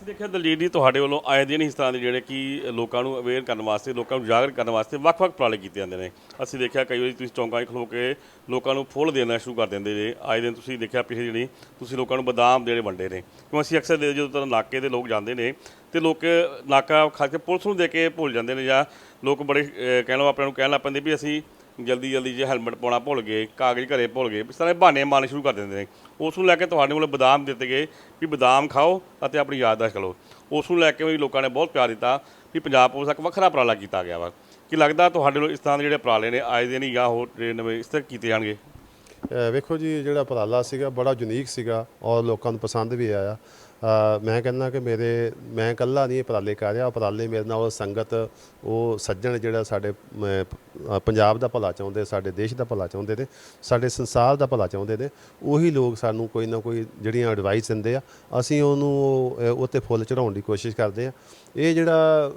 ਦੇਖਿਆ ਦਲਜੀਤ ਜੀ, ਤੁਹਾਡੇ ਵੱਲੋਂ ਆਏ ਦਿਨ ਇਸ ਤਰ੍ਹਾਂ ਦੇ ਜਿਹੜੇ ਕਿ ਲੋਕਾਂ ਨੂੰ ਅਵੇਅਰ ਕਰਨ ਵਾਸਤੇ, ਲੋਕਾਂ ਨੂੰ ਜਾਗਰੂਕ ਕਰਨ ਵਾਸਤੇ ਵੱਖ-ਵੱਖ ਉਪਰਾਲੇ ਕੀਤੇ ਜਾਂਦੇ ਨੇ। ਅਸੀਂ ਦੇਖਿਆ ਕਈ ਵਾਰੀ ਤੁਸੀਂ ਚੌਂਕਾਂ 'ਚ ਖਲੋ ਕੇ ਲੋਕਾਂ ਨੂੰ ਫੁੱਲ ਦੇਣਾ ਸ਼ੁਰੂ ਕਰ ਦਿੰਦੇ ਨੇ ਆਏ ਦਿਨ ਤੁਸੀਂ ਦੇਖਿਆ ਪਿਛੇ ਜਿਹੜੀ ਤੁਸੀਂ ਲੋਕਾਂ ਨੂੰ ਬਦਾਮ ਜਿਹੜੇ ਵੰਡੇ ਨੇ। ਕਿਉਂ ਅਸੀਂ ਅਕਸਰ ਦੇ ਜਦੋਂ ਤਰ੍ਹਾਂ ਨਾਕੇ ਦੇ ਲੋਕ ਜਾਂਦੇ ਨੇ ਤੇ ਲੋਕ ਨਾਕਾ ਖਾ ਕੇ ਪੁਲਿਸ ਨੂੰ ਦੇ ਕੇ ਭੁੱਲ ਜਾਂਦੇ ਨੇ ਜਾਂ ਲੋਕ ਬੜੇ ਕਹਿ ਲਓ ਆਪਣੇ ਨੂੰ ਕਹਿਣ ਲੱਗ ਪੈਂਦੇ ਵੀ ਅਸੀਂ ਜਲਦੀ ਜਲਦੀ ਜੇ ਹੈਲਮਟ ਪਾਉਣਾ ਭੁੱਲ ਗਏ, ਕਾਗਜ਼ ਘਰੇ ਭੁੱਲ ਗਏ, ਇਸ ਤਰ੍ਹਾਂ ਦੇ ਬਹਾਨੇ ਮਾਰਨੇ ਸ਼ੁਰੂ ਕਰ ਦਿੰਦੇ ਨੇ। ਉਸ ਨੂੰ ਲੈ ਕੇ ਤੁਹਾਡੇ ਕੋਲ ਬਦਾਮ ਦਿੱਤੇ ਗਏ ਵੀ ਬਦਾਮ ਖਾਓ ਅਤੇ ਆਪਣੀ ਯਾਦਦਾਸ਼ਤ ਕਰੋ। ਉਸ ਨੂੰ ਲੈ ਕੇ ਵੀ ਲੋਕਾਂ ਨੇ ਬਹੁਤ ਪਿਆਰ ਦਿੱਤਾ ਵੀ ਪੰਜਾਬ ਪੁਲਿਸ ਦਾ ਇੱਕ ਵੱਖਰਾ ਉਪਰਾਲਾ ਕੀਤਾ ਗਿਆ ਵਾ। ਕੀ ਲੱਗਦਾ ਤੁਹਾਡੇ ਕੋਲ ਇਸ ਤਰ੍ਹਾਂ ਦੇ ਜਿਹੜੇ ਉਪਰਾਲੇ ਨੇ, ਆਏ ਦਿਨ ਹੀ ਜਾਂ ਹੋਰ ਜਿਹੜੇ ਨਵੇਂ ਇਸ ਤਰ੍ਹਾਂ ਕੀਤੇ ਜਾਣਗੇ? ਵੇਖੋ ਜੀ, ਜਿਹੜਾ ਉਪਰਾਲਾ ਸੀਗਾ ਬੜਾ ਯੂਨੀਕ ਸੀਗਾ ਔਰ ਲੋਕਾਂ ਨੂੰ ਪਸੰਦ ਵੀ ਆਇਆ। ਮੈਂ ਕਹਿੰਦਾ ਕਿ ਮੇਰੇ ਮੈਂ ਇਕੱਲਾ ਨਹੀਂ ਇਹ ਉਪਰਾਲੇ ਕਰ ਰਿਹਾ। ਉਪਰਾਲੇ ਮੇਰੇ ਨਾਲ ਉਹ ਸੰਗਤ ਉਹ ਸੱਜਣ ਜਿਹੜਾ ਸਾਡੇ ਪੰਜਾਬ ਦਾ ਭਲਾ ਚਾਹੁੰਦੇ ਸਾਡੇ ਦੇਸ਼ ਦਾ ਭਲਾ ਚਾਹੁੰਦੇ ਨੇ ਸਾਡੇ ਸੰਸਾਰ ਦਾ ਭਲਾ ਚਾਹੁੰਦੇ ਨੇ ਉਹੀ ਲੋਕ ਸਾਨੂੰ ਕੋਈ ਨਾ ਕੋਈ ਜਿਹੜੀਆਂ ਐਡਵਾਈਸ ਦਿੰਦੇ ਆ। ਅਸੀਂ ਉਹਨੂੰ ਅ, ਉਹ 'ਤੇ ਫੁੱਲ ਚੜਾਉਣ ਦੀ ਕੋਸ਼ਿਸ਼ ਕਰਦੇ ਆ। ਇਹ ਜਿਹੜਾ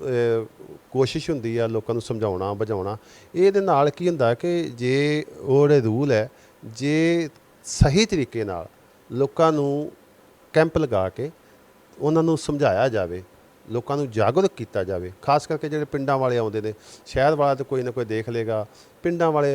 ਕੋਸ਼ਿਸ਼ ਹੁੰਦੀ ਆ ਲੋਕਾਂ ਨੂੰ ਸਮਝਾਉਣਾ ਬੁਝਾਉਣਾ ਇਹਦੇ ਨਾਲ ਕੀ ਹੁੰਦਾ ਕਿ ਜੇ ਉਹ ਜਿਹੜੇ ਰੂਲ ਹੈ ਜੇ ਸਹੀ ਤਰੀਕੇ ਨਾਲ ਲੋਕਾਂ ਨੂੰ ਕੈਂਪ ਲਗਾ ਕੇ ਉਹਨਾਂ ਨੂੰ ਸਮਝਾਇਆ ਜਾਵੇ, ਲੋਕਾਂ ਨੂੰ ਜਾਗਰੂਕ ਕੀਤਾ ਜਾਵੇ, ਖਾਸ ਕਰਕੇ ਜਿਹੜੇ ਪਿੰਡਾਂ ਵਾਲੇ ਆਉਂਦੇ ਨੇ, ਸ਼ਹਿਰ ਵਾਲਾ ਤਾਂ ਕੋਈ ਨਾ ਕੋਈ ਦੇਖ ਲੇਗਾ ਪਿੰਡਾਂ ਵਾਲੇ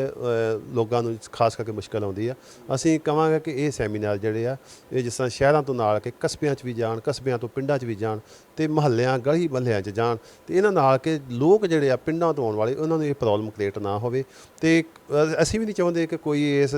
ਲੋਕਾਂ ਨੂੰ ਖਾਸ ਕਰਕੇ ਮੁਸ਼ਕਲ ਆਉਂਦੀ ਆ। ਅਸੀਂ ਕਵਾਂਗੇ ਕਿ ਇਹ ਸੈਮੀਨਾਰ ਜਿਹੜੇ ਆ, ਇਹ ਜਿਸ ਤਰ੍ਹਾਂ ਸ਼ਹਿਰਾਂ ਤੋਂ ਨਾਲ ਕੇ ਕਸਬਿਆਂ 'ਚ ਵੀ ਜਾਣ, ਕਸਬਿਆਂ ਤੋਂ ਪਿੰਡਾਂ 'ਚ ਵੀ ਜਾਣ ਤੇ ਮਹੱਲਿਆਂ, ਗਲੀ ਮਹੱਲਿਆਂ 'ਚ ਜਾਣ ਤੇ ਇਹਨਾਂ ਨਾਲ ਕਿ ਲੋਕ ਜਿਹੜੇ ਆ ਪਿੰਡਾਂ ਤੋਂ ਆਉਣ ਵਾਲੇ, ਉਹਨਾਂ ਨੂੰ ਇਹ ਪ੍ਰੋਬਲਮ ਕ੍ਰੀਏਟ ਨਾ ਹੋਵੇ ਤੇ ਅਸੀਂ ਵੀ ਨਹੀਂ ਚਾਹੁੰਦੇ ਕਿ ਕੋਈ ਇਸ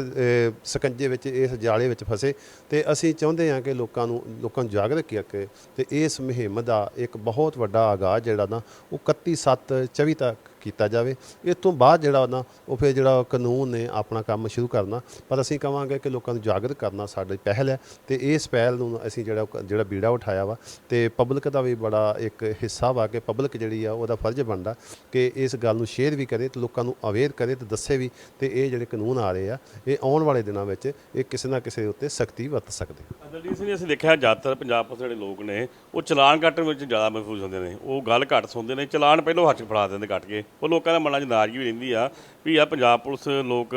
ਸਕੰਜੇ ਵਿੱਚ, ਇਸ ਜਾਲੇ ਵਿੱਚ ਫਸੇ ਤੇ ਅਸੀਂ ਚਾਹੁੰਦੇ ਹਾਂ ਕਿ ਲੋਕਾਂ ਨੂੰ ਲੋਕਾਂ ਨੂੰ ਜਾਗਰੂਕ ਕਰਕੇ ਤੇ ਇਸ ਮੁਹਿੰਮ ਦਾ ਇੱਕ ਬਹੁਤ ਵੱਡਾ ਆਗਾਜ਼ ਜਿਹੜਾ ਨਾ ਉਹ 31 7 24 ਤੱਕ ਕੀਤਾ ਜਾਵੇ। ਇਸ ਤੋਂ ਬਾਅਦ ਜਿਹੜਾ ਨਾ, ਉਹ ਫਿਰ ਜਿਹੜਾ ਕਾਨੂੰਨ ਨੇ ਆਪਣਾ ਕੰਮ ਸ਼ੁਰੂ ਕਰਨਾ। ਪਰ ਅਸੀਂ ਕਵਾਂਗੇ ਕਿ ਲੋਕਾਂ ਨੂੰ ਜਾਗਰਤ ਕਰਨਾ ਸਾਡੀ ਪਹਿਲ ਹੈ ਤੇ ਇਸ ਪਹਿਲ ਨੂੰ ਅਸੀਂ ਜਿਹੜਾ ਜਿਹੜਾ ਬੀੜਾ ਉਠਾਇਆ ਵਾ ਤੇ ਪਬਲਿਕ ਦਾ ਵੀ ਬੜਾ ਇੱਕ ਹਿੱਸਾ ਵਾ ਕਿ ਪਬਲਿਕ ਜਿਹੜੀ ਆ ਉਹਦਾ ਫਰਜ਼ ਬਣਦਾ ਕਿ ਇਸ ਗੱਲ ਨੂੰ ਸ਼ੇਅਰ ਵੀ ਕਰੇ ਤੇ ਲੋਕਾਂ ਨੂੰ ਅਵੇਅਰ ਕਰੇ ਤੇ ਦੱਸੇ ਵੀ ਤੇ ਇਹ ਜਿਹੜੇ ਕਾਨੂੰਨ ਆ ਰਹੇ ਆ, ਇਹ ਆਉਣ ਵਾਲੇ ਦਿਨਾਂ ਵਿੱਚ ਇਹ ਕਿਸੇ ਨਾ ਕਿਸੇ ਉੱਤੇ ਸਖਤੀ ਵਰਤ ਸਕਦੇ। ਦਲਜੀਤ ਸਿੰਘ ਅਸੀਂ ਦੇਖਿਆ ਜ਼ਿਆਦਾਤਰ ਪੰਜਾਬ ਦੇ ਜਿਹੜੇ ਲੋਕ ਨੇ, ਉਹ ਚਲਾਨ ਕੱਟਣ ਵਿੱਚ ਜ਼ਿਆਦਾ ਮਹਿਫੂਜ਼ ਹੁੰਦੇ ਨੇ। ਉਹ ਗੱਲ ਘੱਟ ਸੁਣਦੇ ਨੇ, ਚਲਾਨ ਪਹਿਲੋਂ ਹੱਥ ਫੜਾ ਦਿੰਦੇ ਕੱਟ ਕੇ। ਉਹ ਲੋਕਾਂ ਦੇ ਮਨਾਂ 'ਚ ਨਾਰਾਜ਼ਗੀ ਵੀ ਰਹਿੰਦੀ ਆ ਵੀ ਆ ਪੰਜਾਬ ਪੁਲਿਸ ਲੋਕ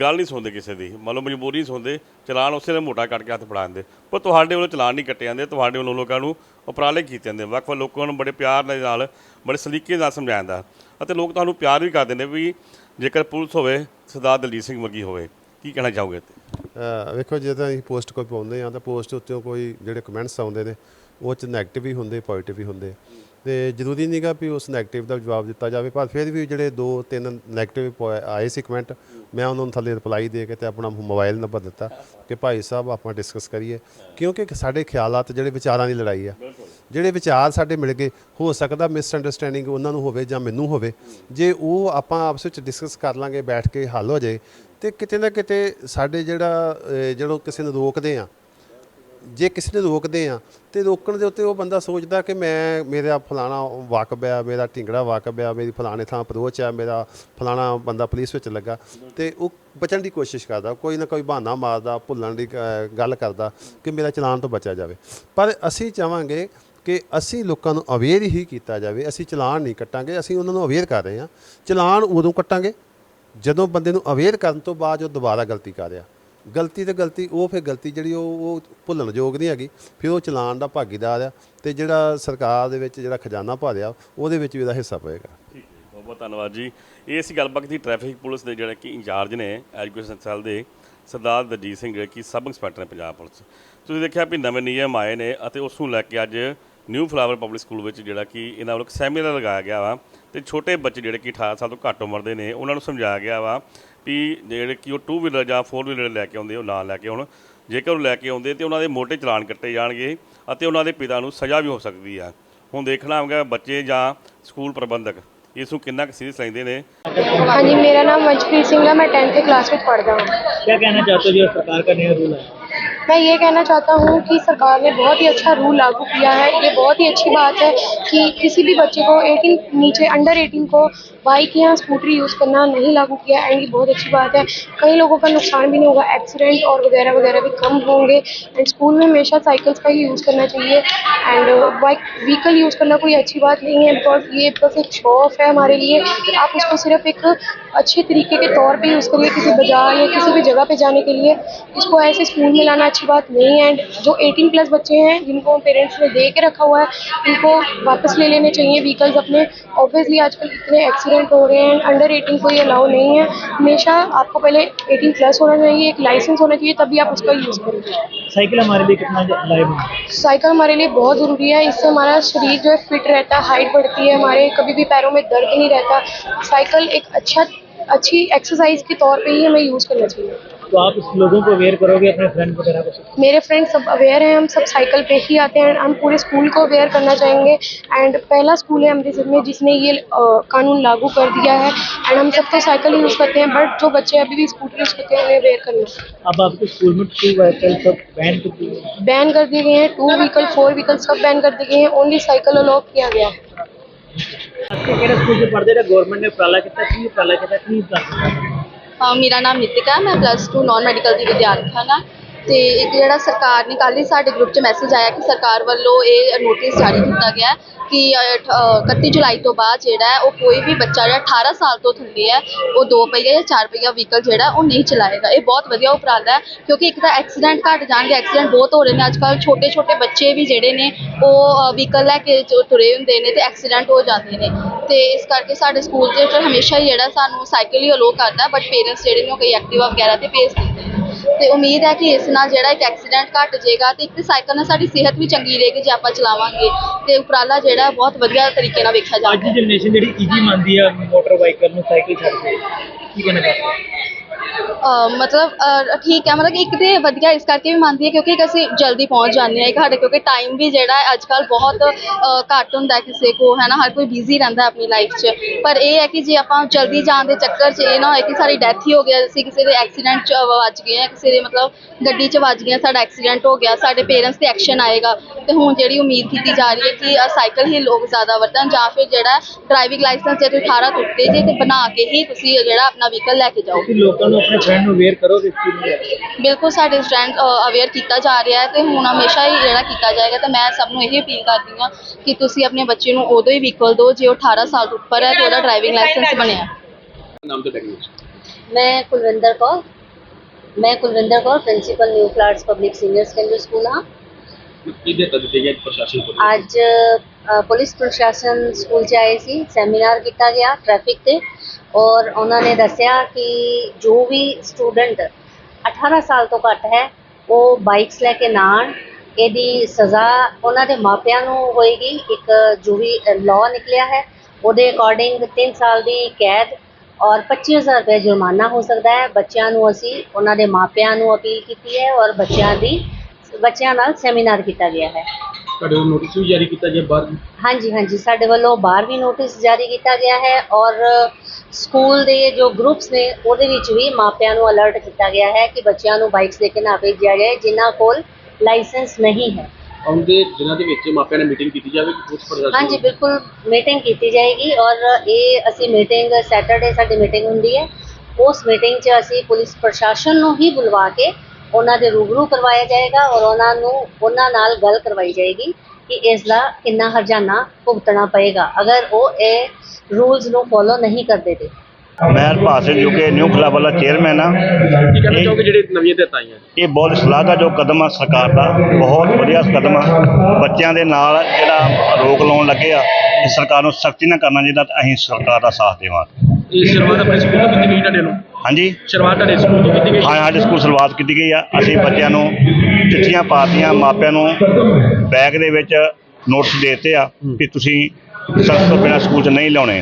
ਗੱਲ ਨਹੀਂ ਸੁਣਦੇ ਕਿਸੇ ਦੀ। ਮੰਨ ਲਓ ਮਜਬੂਰੀ ਨਹੀਂ ਸੁਣਦੇ, ਚਲਾਨ ਉਸੇ ਵੇਲੇ ਮੋਟਾ ਕੱਟ ਕੇ ਹੱਥ ਫੜਾ ਦਿੰਦੇ। ਪਰ ਤੁਹਾਡੇ ਵੱਲੋਂ ਚਲਾਨ ਨਹੀਂ ਕੱਟੇ ਜਾਂਦੇ, ਤੁਹਾਡੇ ਵੱਲੋਂ ਲੋਕਾਂ ਨੂੰ ਉਪਰਾਲੇ ਕੀਤੇ ਜਾਂਦੇ। ਵੱਖ ਵੱਖ ਲੋਕਾਂ ਨੂੰ ਬੜੇ ਪਿਆਰ ਦੇ ਨਾਲ, ਬੜੇ ਸਲੀਕੇ ਨਾਲ ਸਮਝਾਇਆ ਜਾਂਦਾ। ਅਤੇ ਲੋਕ ਤੁਹਾਨੂੰ ਪਿਆਰ ਵੀ ਕਰਦੇ ਨੇ ਵੀ ਜੇਕਰ ਪੁਲਿਸ ਹੋਵੇ, ਸਰਦਾਰ ਦਲਜੀਤ ਸਿੰਘ ਵਰਗੀ ਹੋਵੇ। ਕੀ ਕਹਿਣਾ ਚਾਹੋਗੇ ਵੇਖੋ ਜੇ ਤਾਂ ਅਸੀਂ ਪੋਸਟ ਕੋਈ ਪਾਉਂਦੇ ਆ ਤਾਂ ਪੋਸਟ ਉੱਤੇ ਕੋਈ ਜਿਹੜੇ ਕਮੈਂਟਸ ਆਉਂਦੇ ਨੇ, ਉਹ ਚ 네ਗੇਟਿਵ ਵੀ ਹੁੰਦੇ ਪੋਜ਼ਿਟਿਵ ਵੀ ਹੁੰਦੇ। ਤੇ ਜ਼ਰੂਰੀ ਨਹੀਂਗਾ ਵੀ ਉਸ 네ਗੇਟਿਵ ਦਾ ਜਵਾਬ ਦਿੱਤਾ ਜਾਵੇ, ਪਰ ਫਿਰ ਵੀ ਜਿਹੜੇ ਦੋ ਤਿੰਨ 네ਗੇਟਿਵ ਆਏ ਸੀ ਕਮੈਂਟ ਮੈਂ ਉਹਨਾਂ ਨੂੰ ਥੱਲੇ ਰਿਪਲਾਈ ਦੇ ਕੇ ਤੇ ਆਪਣਾ ਮੋਬਾਈਲ ਨੰਬਰ ਦਿੱਤਾ ਕਿ ਭਾਈ ਸਾਹਿਬ ਆਪਾਂ ਡਿਸਕਸ ਕਰੀਏ। ਕਿਉਂਕਿ ਸਾਡੇ ਖਿਆਲਾਤ ਜਿਹੜੇ ਵਿਚਾਰਾਂ ਦੀ ਲੜਾਈ ਆ। ਜਿਹੜੇ ਵਿਚਾਰ ਸਾਡੇ ਮਿਲ ਗਏ, ਹੋ ਸਕਦਾ ਮਿਸ ਅੰਡਰਸਟੈਂਡਿੰਗ ਉਹਨਾਂ ਨੂੰ ਹੋਵੇ ਜਾਂ ਮੈਨੂੰ ਹੋਵੇ। ਜੇ ਉਹ ਆਪਾਂ ਆਪਸ ਵਿੱਚ ਡਿਸਕਸ ਕਰ ਲਾਂਗੇ, ਬੈਠ ਕੇ ਹੱਲ ਹੋ ਜਾਏ, ਤੇ ਕਿਤੇ ਨਾ ਕਿਤੇ ਸਾਡੇ ਜਿਹੜਾ ਜਦੋਂ ਕਿਸੇ ਨੂੰ ਰੋਕਦੇ ਆ ਜੇ ਕਿਸੇ ਨੂੰ ਰੋਕਦੇ ਆ ਤੇ ਰੋਕਣ ਦੇ ਉੱਤੇ ਉਹ ਬੰਦਾ ਸੋਚਦਾ ਕਿ ਮੈਂ, ਮੇਰਾ ਫਲਾਣਾ ਵਾਕਬ ਆ, ਮੇਰਾ ਢਿੰਗੜਾ ਵਾਕਬ ਆ, ਮੇਰੀ ਫਲਾਣੇ ਥਾਂ ਅਪਰੋਚ ਆ, ਮੇਰਾ ਫਲਾਣਾ ਬੰਦਾ ਪੁਲਿਸ ਵਿੱਚ ਲੱਗਾ ਤੇ ਉਹ ਬਚਣ ਦੀ ਕੋਸ਼ਿਸ਼ ਕਰਦਾ, ਕੋਈ ਨਾ ਕੋਈ ਬਹਾਨਾ ਮਾਰਦਾ, ਭੁੱਲਣ ਦੀ ਗੱਲ ਕਰਦਾ ਕਿ ਮੇਰਾ ਚਲਾਨ ਤੋਂ ਬਚਿਆ ਜਾਵੇ। ਪਰ ਅਸੀਂ ਚਾਹਾਂਗੇ ਕਿ ਅਸੀਂ ਲੋਕਾਂ ਨੂੰ ਅਵੇਅਰ ਹੀ ਕੀਤਾ ਜਾਵੇ, ਅਸੀਂ ਚਲਾਨ ਨਹੀਂ ਕੱਟਾਂਗੇ, ਅਸੀਂ ਉਹਨਾਂ ਨੂੰ ਅਵੇਅਰ ਕਰ ਰਹੇ ਹਾਂ। ਚਲਾਨ ਉਦੋਂ ਕੱਟਾਂਗੇ ਜਦੋਂ ਬੰਦੇ ਨੂੰ ਅਵੇਅਰ ਕਰਨ ਤੋਂ ਬਾਅਦ ਉਹ ਦੁਬਾਰਾ ਗਲਤੀ ਕਰ ਰਿਹਾ। ਗਲਤੀ ਤੇ ਗਲਤੀ, ਉਹ ਫਿਰ ਗਲਤੀ ਜਿਹੜੀ ਉਹ ਉਹ ਭੁੱਲਣ ਯੋਗ ਨਹੀਂ ਹੈਗੀ। ਫਿਰ ਉਹ ਚਲਾਨ ਦਾ ਭਾਗੀਦਾਰ ਆ ਤੇ ਜਿਹੜਾ ਸਰਕਾਰ ਦੇ ਵਿੱਚ ਜਿਹੜਾ ਖਜ਼ਾਨਾ ਭਰਿਆ ਉਹਦੇ ਵਿੱਚ ਵੀ ਇਹਦਾ ਹਿੱਸਾ ਪਏਗਾ। ਠੀਕ ਹੈ ਬਹੁਤ ਬਹੁਤ ਧੰਨਵਾਦ ਜੀ। ਇਹ ਸੀ ਗੱਲਬਾਤ ਦੀ ਟ੍ਰੈਫਿਕ ਪੁਲਿਸ ਦੇ ਜਿਹੜੇ ਕਿ ਇੰਚਾਰਜ ਨੇ ਐਜੂਕੇਸ਼ਨ ਸੈੱਲ ਦੇ ਸਰਦਾਰ ਦਰਜੀਤ ਸਿੰਘ, ਜਿਹੜੇ ਕਿ ਸਬ ਇੰਸਪੈਕਟਰ ਨੇ ਪੰਜਾਬ ਪੁਲਿਸ। ਤੁਸੀਂ ਦੇਖਿਆ ਵੀ ਨਵੇਂ ਨਿਯਮ ਆਏ ਨੇ ਅਤੇ ਉਸ ਨੂੰ ਲੈ ਕੇ ਅੱਜ ਨਿਊ ਫਲਾਵਰ ਪਬਲਿਕ ਸਕੂਲ ਵਿੱਚ ਜਿਹੜਾ ਕਿ ਇਹਨਾਂ ਵੱਲੋਂ ਇੱਕ ਸੈਮੀਨਾਰ ਲਗਾਇਆ ਗਿਆ ਵਾ ਤੇ ਛੋਟੇ ਬੱਚੇ ਜਿਹੜੇ ਕਿ 18 ਸਾਲ ਤੋਂ ਘੱਟ ਉਮਰ ਦੇ ਨੇ, ਉਹਨਾਂ ਨੂੰ ਸਮਝਾਇਆ ਗਿਆ ਵਾ ਵੀ ਜਿਹੜੇ ਕਿ ਉਹ ਟੂ ਵੀਲਰ ਜਾਂ ਫੋਰ ਵੀਲਰ ਲੈ ਕੇ ਆਉਂਦੇ ਉਹ ਨਾ ਲੈ ਕੇ ਆਉਣ। ਜੇਕਰ ਉਹ ਲੈ ਕੇ ਆਉਂਦੇ ਤੇ ਉਹਨਾਂ ਦੇ ਮੋਟੇ ਚਲਾਨ ਕੱਟੇ ਜਾਣਗੇ ਅਤੇ ਉਹਨਾਂ ਦੇ ਪਿਤਾ ਨੂੰ ਸਜ਼ਾ ਵੀ ਹੋ ਸਕਦੀ ਆ ਹੁਣ ਦੇਖਣਾ ਹੋਗਾ ਬੱਚੇ ਜਾਂ ਸਕੂਲ ਪ੍ਰਬੰਧਕ ਇਸ ਨੂੰ ਕਿੰਨਾ ਕੁ ਸੀਰੀਅਸ ਲੈਂਦੇ ਨੇ। ਹਾਂਜੀ ਮੇਰਾ ਨਾਮ ਮਨਜਪ੍ਰੀਤ ਸਿੰਘ ਹੈ ਮੈਂ 10th ਕਲਾਸ ਵਿੱਚ ਪੜ੍ਹਦਾ ਹਾਂ। ਕੀ ਕਹਿਣਾ ਚਾਹਤੇ ਹੋ ਜੋ ਸਰਕਾਰ ਦਾ ਰੂਲ ਹੈ? मैं ये कहना चाहता हूँ कि सरकार ने बहुत ही अच्छा रूल लागू किया है। ये बहुत ही अच्छी बात है कि किसी भी बच्चे को 18 नीचे अंडर 18 को बाइक या स्कूटरी यूज़ करना नहीं लागू किया एंड ये बहुत अच्छी बात है। कई लोगों का नुकसान भी नहीं होगा एक्सीडेंट और वगैरह वगैरह भी कम होंगे। एंड स्कूल में हमेशा साइकिल्स का ही यूज़ करना चाहिए। एंड बाइक व्हीकल यूज़ करना कोई अच्छी बात नहीं है बिकॉज़ ये बस एक शो ऑफ़ है हमारे लिए आप उसको सिर्फ़ एक अच्छे तरीके के तौर पर यूज़ करिए किसी बाज़ार या किसी भी जगह पर जाने के लिए। इसको ऐसे स्कूल में लाना अच्छी बात नहीं है। एंड जो 18 प्लस बच्चे हैं जिनको पेरेंट्स ने दे के रखा हुआ है उनको वापस ले लेने चाहिए व्हीकल्स अपने। ऑब्वियसली आजकल इतने एक्सीडेंट हो रहे हैं अंडर 18 को ये अलाउ नहीं है। हमेशा आपको पहले 18 प्लस होना चाहिए एक लाइसेंस होना चाहिए तभी आप उसका यूज़ करेंगे। साइकिल हमारे लिए कितना लाइव साइकिल हमारे लिए बहुत ज़रूरी है। इससे हमारा शरीर जो है फिट रहता है हाइट बढ़ती है हमारे कभी भी पैरों में दर्द नहीं रहता। साइकिल एक अच्छा अच्छी एक्सरसाइज के तौर पे ही हमें यूज़ करना चाहिए। तो आप इस लोगों को अवेयर करोगे अपने फ्रेंड वगैरह को? मेरे फ्रेंड सब अवेयर हैं हम सब साइकिल पे ही आते हैं हम पूरे स्कूल को अवेयर करना चाहेंगे। एंड पहला स्कूल है अमृतसर में जिसने ये कानून लागू कर दिया है। एंड हम सब तो साइकिल यूज़ करते हैं बट जो बच्चे अभी भी स्कूटर यूज़ करते हैं उन्हें अवेयर करना अब आपके स्कूल में टू व्हीकल सब बैन कर दिए बैन कर दिए गए हैं टू व्हीकल फोर व्हीकल सब बैन कर दिए गए हैं। ओनली साइकिल अलाउ किया गया। है आपके स्कूल से पढ़ते गवर्नमेंट ने उप्राला किया की उप्राला किया की उप्राला ਅ, ਮੇਰਾ ਨਾਮ ਨਿਤਿਕਾ ਹੈ ਮੈਂ ਪਲੱਸ 2 ਨਾਨ ਮੈਡੀਕਲ ਦੀ ਵਿਦਿਆਰਥਣ ਹਾਂ। ਅਤੇ ਇੱਕ ਜਿਹੜਾ ਸਰਕਾਰ ਨੇ ਕੱਲ੍ਹ ਹੀ ਸਾਡੇ ਗਰੁੱਪ 'ਚ ਮੈਸੇਜ ਆਇਆ ਕਿ ਸਰਕਾਰ ਵੱਲੋਂ ਇਹ ਨੋਟਿਸ ਜਾਰੀ ਕੀਤਾ ਗਿਆ ਕਿ ਇਕੱਤੀ ਜੁਲਾਈ ਤੋਂ ਬਾਅਦ ਜਿਹੜਾ ਹੈ ਉਹ ਕੋਈ ਵੀ ਬੱਚਾ ਜਿਹੜਾ 18 ਸਾਲ ਤੋਂ ਥੱਲੇ ਹੈ, ਉਹ ਦੋ ਪਹੀਆ ਜਾਂ ਚਾਰ ਪਹੀਆ ਵਹੀਕਲ ਜਿਹੜਾ ਉਹ ਨਹੀਂ ਚਲਾਏਗਾ। ਇਹ ਬਹੁਤ ਵਧੀਆ ਉਪਰਾਲਾ ਹੈ, ਕਿਉਂਕਿ ਇੱਕ ਤਾਂ ਐਕਸੀਡੈਂਟ ਘੱਟ ਜਾਣਗੇ ਐਕਸੀਡੈਂਟ ਬਹੁਤ ਹੋ ਰਹੇ ਨੇ ਅੱਜ ਕੱਲ੍ਹ ਛੋਟੇ ਛੋਟੇ ਬੱਚੇ ਵੀ ਜਿਹੜੇ ਨੇ, ਉਹ ਵਹੀਕਲ ਲੈ ਕੇ ਜੋ ਤੁਰੇ ਹੁੰਦੇ ਨੇ ਅਤੇ ਐਕਸੀਡੈਂਟ ਹੋ ਜਾਂਦੇ ਨੇ। ਅਤੇ ਇਸ ਕਰਕੇ ਸਾਡੇ ਸਕੂਲ ਦੇ ਵਿੱਚ ਹਮੇਸ਼ਾ ਹੀ ਜਿਹੜਾ ਸਾਨੂੰ ਸਾਈਕਲ ਹੀ ਅਲੋ ਕਰਦਾ ਬਟ ਪੇਰੈਂਟਸ ਜਿਹੜੇ ਨੇ ਉਹ ਕਈ ਐਕਟਿਵਾ ਵਗੈਰਾ ਤੇ ਭੇਜ ਦਿੰਦੇ ਨੇ। ਤੇ ਉਮੀਦ ਹੈ ਕਿ ਇਸ ਨਾਲ ਜਿਹੜਾ ਇੱਕ ਐਕਸੀਡੈਂਟ ਘਟ ਜਾਏਗਾ ਤੇ ਇੱਕ ਸਾਈਕਲ ਨਾਲ ਸਾਡੀ ਸਿਹਤ ਵੀ ਚੰਗੀ ਰਹੇਗੀ ਜੇ ਆਪਾਂ ਚਲਾਵਾਂਗੇ ਤੇ ਉਪਰਾਲਾ ਜਿਹੜਾ ਬਹੁਤ ਵਧੀਆ ਤਰੀਕੇ ਨਾਲ ਵੇਖਿਆ ਅੱਜ ਜਾਊਗਾ ਦੀ ਜਨਰੇਸ਼ਨ ਜਿਹੜੀ ਈਜੀ ਮੰਨਦੀ ਆ ਮੋਟਰ ਵਾਹੀਕਲ ਨੂੰ ਸਾਈਕਲ ਛੱਡ ਕੇ ਕੀ ਕਹਿਣਾ ਚਾਹते हो ਅਹ ਮਤਲਬ ਠੀਕ ਹੈ ਮਤਲਬ ਕਿ ਇੱਕ ਤੇ ਵਧੀਆ ਇਸ ਕਰਕੇ ਵੀ ਮੰਨਦੀ ਹੈ ਕਿਉਂਕਿ ਇੱਕ ਅਸੀਂ ਜਲਦੀ ਪਹੁੰਚ ਜਾਂਦੇ ਹਾਂ ਇੱਕ ਸਾਡੇ ਕਿਉਂਕਿ ਟਾਈਮ ਵੀ ਜਿਹੜਾ ਹੈ ਅੱਜ ਕੱਲ੍ਹ ਬਹੁਤ ਘੱਟ ਹੁੰਦਾ ਕਿਸੇ ਕੋ ਹੈ ਨਾ? ਹਰ ਕੋਈ ਬਿਜ਼ੀ ਰਹਿੰਦਾ ਆਪਣੀ ਲਾਈਫ 'ਚ। ਪਰ ਇਹ ਹੈ ਕਿ ਜੇ ਆਪਾਂ ਜਲਦੀ ਜਾਣ ਦੇ ਚੱਕਰ 'ਚ ਇਹ ਨਾ ਹੋਏ ਕਿ ਸਾਡੀ ਡੈਥ ਹੀ ਹੋ ਗਿਆ ਅਸੀਂ ਕਿਸੇ ਦੇ ਐਕਸੀਡੈਂਟ 'ਚ ਵੱਜ ਗਏ ਹਾਂ ਕਿਸੇ ਦੇ ਮਤਲਬ ਗੱਡੀ 'ਚ ਵੱਜ ਗਏ ਹਾਂ, ਸਾਡਾ ਐਕਸੀਡੈਂਟ ਹੋ ਗਿਆ ਸਾਡੇ ਪੇਰੈਂਟਸ ਤੇ ਐਕਸ਼ਨ ਆਏਗਾ। ਤੇ ਹੁਣ ਜਿਹੜੀ ਉਮੀਦ ਕੀਤੀ ਜਾ ਰਹੀ ਹੈ ਕਿ ਸਾਈਕਲ ਹੀ ਲੋਕ ਜ਼ਿਆਦਾ ਵਰਤਣ ਜਾਂ ਫਿਰ ਜਿਹੜਾ ਡਰਾਈਵਿੰਗ ਲਾਇਸੈਂਸ ਜੇ ਤੁਸੀਂ 18 ਤੋਂ ਉੱਤੇ ਜੇ ਤੇ ਬਣਾ ਕੇ ਹੀ ਤੁਸੀਂ ਜਿਹੜਾ ਆਪਣਾ ਵਹੀਕਲ ਲੈ ਕੇ ਜਾਓ ਲੋਕਾਂ ਨੂੰ ਆਪਣੇ ਫਰੈਂਡ ਨੂੰ ਅਵੇਅਰ ਕਰੋ ਇਸ ਚੀਜ਼ ਨੂੰ ਲੈ ਕੇ। ਬਿਲਕੁਲ ਸਾਡੇ ਸਟੂਡੈਂਟ ਅਵੇਅਰ ਕੀਤਾ ਜਾ ਰਿਹਾ ਹੈ ਤੇ ਹੁਣ ਹਮੇਸ਼ਾ ਹੀ ਜਿਹੜਾ ਕੀਤਾ ਜਾਏਗਾ ਤੇ ਮੈਂ ਸਭ ਨੂੰ ਇਹ ਅਪੀਲ ਕਰਦੀ ਹਾਂ ਕਿ ਤੁਸੀਂ ਆਪਣੇ ਬੱਚੇ ਨੂੰ ਉਦੋਂ ਹੀ ਵਹੀਕਲ ਦਿਓ ਜੇ ਉਹ 18 ਸਾਲ ਤੋਂ ਉੱਪਰ ਹੈ ਤੇ ਉਹਦਾ ਡਰਾਈਵਿੰਗ ਲਾਇਸੈਂਸ ਬਣਿਆ। ਹੈ। ਨਾਮ ਤੇ ਟੈਕਨੀਕ ਮੈਂ ਕੁਲਵਿੰਦਰ ਕੌਰ। ਮੈਂ Kulwinder Kaur principal new flowers public senior secondary school ਹਾਂ। ਕਿਹਦੇ ਤੱਕ ਦਿੱਤੇ ਗਏ ਪ੍ਰਸ਼ਾਸਨ ਕੋਲ? ਅੱਜ ਪੁਲਿਸ ਪ੍ਰਸ਼ਾਸਨ ਸਕੂਲ 'ਚ ਆਏ ਸੀ। ਸੈਮੀਨਾਰ ਕੀਤਾ ਗਿਆ ਟ੍ਰੈਫਿਕ ਤੇ। ਔਰ ਉਹਨਾਂ ਨੇ ਦੱਸਿਆ ਕਿ ਜੋ ਵੀ ਸਟੂਡੈਂਟ 18 ਸਾਲ ਤੋਂ ਘੱਟ ਹੈ ਉਹ ਬਾਈਕਸ ਲੈ ਕੇ ਨਾ ਆਉਣ। ਇਹਦੀ ਸਜ਼ਾ ਉਹਨਾਂ ਦੇ ਮਾਪਿਆਂ ਨੂੰ ਹੋਏਗੀ। ਇੱਕ ਜੋ ਵੀ ਲਾਅ ਨਿਕਲਿਆ ਹੈ ਉਹਦੇ ਅਕੋਰਡਿੰਗ 3 ਸਾਲ ਦੀ ਕੈਦ ਔਰ 25000 ਰੁਪਏ ਜੁਰਮਾਨਾ ਹੋ ਸਕਦਾ ਹੈ। ਬੱਚਿਆਂ ਨੂੰ ਅਸੀਂ ਉਹਨਾਂ ਦੇ ਮਾਪਿਆਂ ਨੂੰ ਅਪੀਲ ਕੀਤੀ ਹੈ ਔਰ ਬੱਚਿਆਂ ਦੀ ਬੱਚਿਆਂ ਨਾਲ ਸੈਮੀਨਾਰ ਕੀਤਾ ਗਿਆ ਹੈ। ਤੁਹਾਡੇ ਨੂੰ ਨੋਟਿਸ ਵੀ ਜਾਰੀ ਕੀਤਾ ਗਿਆ ਬਾਹਰ ਹਾਂਜੀ ਹਾਂਜੀ। ਸਾਡੇ ਵੱਲੋਂ ਬਾਹਰ ਵੀ ਨੋਟਿਸ ਜਾਰੀ ਕੀਤਾ ਗਿਆ ਹੈ ਔਰ ਸਕੂਲ ਦੇ ਜੋ ਗਰੁੱਪਸ ਨੇ ਉਹਦੇ ਵਿੱਚ ਵੀ ਮਾਪਿਆਂ ਨੂੰ ਅਲਰਟ ਕੀਤਾ ਗਿਆ ਹੈ ਕਿ ਬੱਚਿਆਂ ਨੂੰ ਬਾਈਕਸ ਲੈ ਕੇ ਨਾ ਭੇਜਿਆ ਜਾਏ ਜਿਨ੍ਹਾਂ ਕੋਲ ਲਾਇਸੈਂਸ ਨਹੀਂ ਹੈ। ਉਹਦੇ ਜਿਨ੍ਹਾਂ ਦੇ ਵਿੱਚ ਮਾਪਿਆਂ ਨੇ ਮੀਟਿੰਗ ਕੀਤੀ ਜਾਵੇ ਉਸ ਪ੍ਰਸ਼ਾਸਨ ਹਾਂਜੀ ਬਿਲਕੁਲ ਮੀਟਿੰਗ ਕੀਤੀ ਜਾਏਗੀ ਔਰ ਇਹ ਅਸੀਂ ਮੀਟਿੰਗ ਸੈਟਰਡੇ ਸਾਡੀ ਮੀਟਿੰਗ ਹੁੰਦੀ ਹੈ। ਉਸ ਮੀਟਿੰਗ 'ਚ ਅਸੀਂ ਪੁਲਿਸ ਪ੍ਰਸ਼ਾਸਨ ਨੂੰ ਹੀ ਬੁਲਵਾ ਕੇ ਉਹਨਾਂ ਦੇ ਰੂਬਰੂ ਕਰਵਾਇਆ ਜਾਏਗਾ ਔਰ ਉਹਨਾਂ ਨੂੰ ਉਹਨਾਂ ਨਾਲ ਗੱਲ ਕਰਵਾਈ ਜਾਏਗੀ। ਕਿ ਇਸ ਦਾ ਕਿੰਨਾ ਹਰਜਾਨਾ ਭੁਗਤਣਾ ਪਏਗਾ। ਅਗਰ ਉਹ ਇਹ ਰੂਲਸ ਨੂੰ ਫੋਲੋ ਨਹੀਂ ਕਰਦੇ ਤੇ। ਮੈਂ ਹਰਪਾਲ ਸਿੰਘ ਜੋ ਕਿ ਨਿਊ ਕਲੱਬ ਵਾਲਾ ਚੇਅਰਮੈਨ ਆ ਕੀ ਕਹਿਣਾ ਚਾਹੋਗੇ ਜਿਹੜੇ ਨਵੀਆਂ ਹਦਾਇਤਾਂ ਆਈਆਂ? ਇਹ ਬਹੁਤ ਸ਼ਲਾਘਾਯੋਗ ਕਦਮ ਆ ਸਰਕਾਰ ਦਾ। ਬਹੁਤ ਵਧੀਆ ਕਦਮ ਆ। ਬੱਚਿਆਂ ਦੇ ਨਾਲ ਜਿਹੜਾ ਰੋਕ ਲਾਉਣ ਲੱਗੇ ਆ ਇਹ ਸਰਕਾਰ ਨੂੰ ਸਖਤੀ ਨਾਲ ਕਰਨਾ ਚਾਹੀਦਾ ਤੇ ਅਸੀਂ ਸਰਕਾਰ ਦਾ ਸਾਥ ਦੇਵਾਂਗੇ। ਇਹ ਸ਼ੁਰੂਆਤ ਆਪਣੇ ਸਕੂਲ ਤੋਂ ਕੀਤੀ ਗਈ ਤੁਹਾਡੇ ਨੂੰ ਹਾਂਜੀ। ਸ਼ੁਰੂਆਤ ਤੁਹਾਡੇ ਸਕੂਲ ਤੋਂ ਕੀਤੀ ਗਈ ਹਾਂ ਸਾਡੇ ਸਕੂਲ ਸ਼ੁਰੂਆਤ ਕੀਤੀ ਗਈ ਆ। ਅਸੀਂ ਬੱਚਿਆਂ ਨੂੰ ਚਿੱਠੀਆਂ ਪਾਤੀਆਂ ਮਾਪਿਆਂ ਨੂੰ ਬੈਗ ਦੇ ਵਿੱਚ ਨੋਟਿਸ ਦੇ ਦਿੱਤੇ ਆ ਕਿ ਤੁਸੀਂ ਸਖਤ ਤੋਂ ਬਿਨਾਂ ਸਕੂਲ 'ਚ ਨਹੀਂ ਲਾਉਣੇ।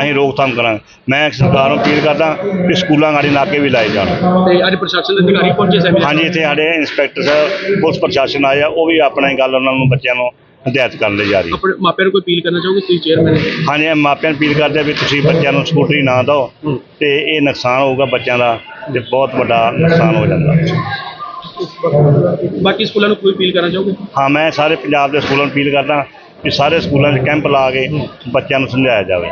ਅਸੀਂ ਰੋਕਥਾਮ ਕਰਾਂਗੇ। ਮੈਂ ਸਰਕਾਰ ਨੂੰ ਅਪੀਲ ਕਰਦਾ ਕਿ ਸਕੂਲਾਂ ਗਾੜੀ ਨਾਕੇ ਵੀ ਲਾਏ ਜਾਣ। ਤੇ ਅੱਜ ਪ੍ਰਸ਼ਾਸਨ ਦੇ ਅਧਿਕਾਰੀ ਪਹੁੰਚੇ ਸੈਮੀਨਾਰ ਹਾਂਜੀ ਇੱਥੇ ਸਾਡੇ ਇੰਸਪੈਕਟਰ ਸਾਹਿਬ ਪੁਲਿਸ ਪ੍ਰਸ਼ਾਸਨ ਆਇਆ ਉਹ ਵੀ ਆਪਣਾ ਹੀ ਗੱਲ ਉਹਨਾਂ ਨੂੰ ਬੱਚਿਆਂ ਨੂੰ ਹਦਾਇਤ ਕਰਨ ਲਈ ਜਾ ਰਹੀ ਆਪਣੇ ਮਾਪਿਆਂ ਨੂੰ ਕੋਈ ਅਪੀਲ ਕਰਨਾ ਚਾਹੋਗੇ ਤੁਸੀਂ ਚੇਅਰਮੈਨ ਹਾਂਜੀ ਇਹ ਮਾਪਿਆਂ ਨੂੰ ਅਪੀਲ ਕਰਦੇ ਆ ਵੀ ਤੁਸੀਂ ਬੱਚਿਆਂ ਨੂੰ ਸਕੂਟਰੀ ਨਾ ਦਿਓ। ਤੇ ਇਹ ਨੁਕਸਾਨ ਹੋਊਗਾ ਬੱਚਿਆਂ ਦਾ ਤੇ ਬਹੁਤ ਵੱਡਾ ਨੁਕਸਾਨ ਹੋ ਜਾਂਦਾ। ਬਾਕੀ ਸਕੂਲਾਂ ਨੂੰ ਕੋਈ ਅਪੀਲ ਕਰਨਾ ਚਾਹੋਗੇ? ਹਾਂ ਮੈਂ ਸਾਰੇ ਪੰਜਾਬ ਦੇ ਸਕੂਲਾਂ ਨੂੰ ਅਪੀਲ ਕਰਦਾ ਕਿ ਸਾਰੇ ਸਕੂਲਾਂ 'ਚ ਕੈਂਪ ਲਾ ਕੇ ਬੱਚਿਆਂ ਨੂੰ ਸਮਝਾਇਆ ਜਾਵੇ।